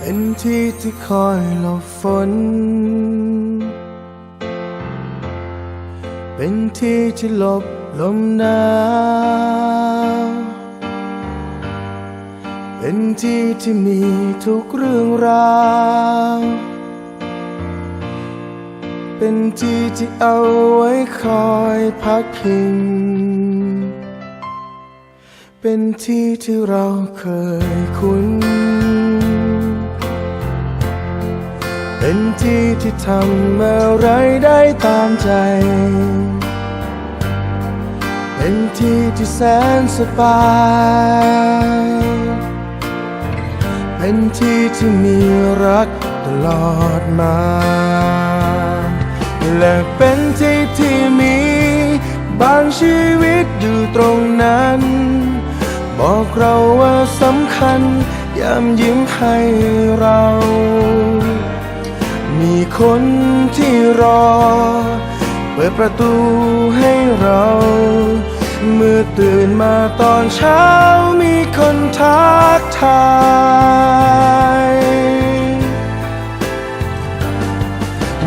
เป็นที่ที่คอยหลบฝน เป็นที่ที่หลบลมหนาวเป็นที่ที่มีทุกเรื่องราวเป็นที่ที่เอาไว้คอยพักพิง เป็นที่ที่เราเคยคุ้น เป็นที่ที่ทำอะไรได้ตามใจ เป็นที่ที่แสนสบาย เป็นที่ที่มีรักตลอดมา และเป็นที่ที่มี บางชีวิตอยู่ตรงนั้น บอกเราว่าสำคัญยามยิ้มให้เรา มีคนที่รอ เปิดประตูให้เรา เมื่อตื่นมาตอนเช้ามีคนทักทาย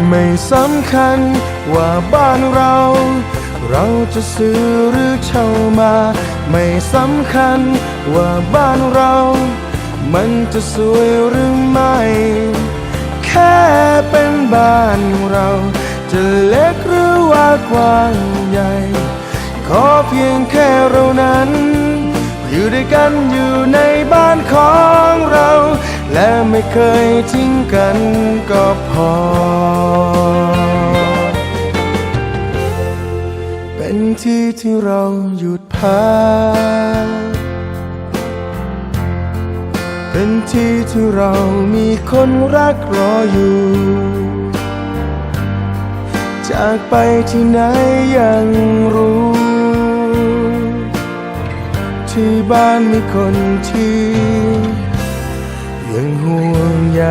ไม่สำคัญว่าบ้านเรา เราจะซื้อหรือเช่ามา ไม่สำคัญว่าบ้านเรา มันจะสวยหรือไม่ แค่เป็นบ้านเรา จะเล็กหรือว่ากว้างใหญ่ ขอเพียงแค่เรานั้น อยู่ด้วยกันอยู่ในบ้านของเรา และไม่เคยทิ้งกันก็พอ เป็นที่ที่เราหยุดพัก เป็นที่ที่เรามีคนรักรออยู่ จากไปที่ไหนยังรู้ ที่บ้านมีคนที่ ยังห่วงใย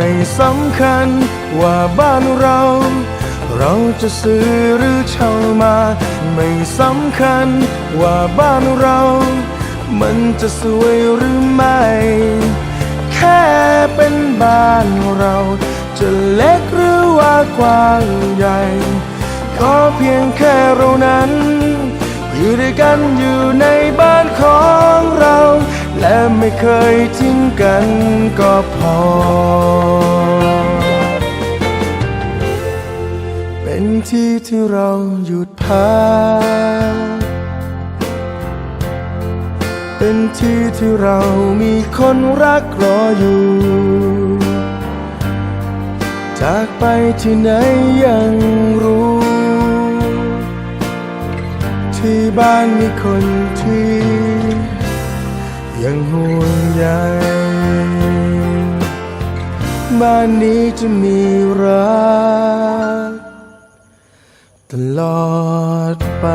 ไม่สำคัญว่าบ้านเรา เราจะซื้อหรือเช่ามา ไม่สำคัญว่าบ้านเรา มันจะสวยหรือไม่ แค่เป็นบ้านเรา จะเล็กหรือว่ากว้างใหญ่ขอเพียงแค่เรานั้น อยู่ด้วยกันอยู่ในบ้านของเรา และไม่เคยทิ้งกันก็พอ เป็นที่ที่เราหยุดพักเป็นที่ที่เรามีคนรักรออยู่ จากไปที่ไหนยังรู้ ที่บ้านมีคนที่ ยังห่วงใยบ้านนี้จะมีรักตลอดไป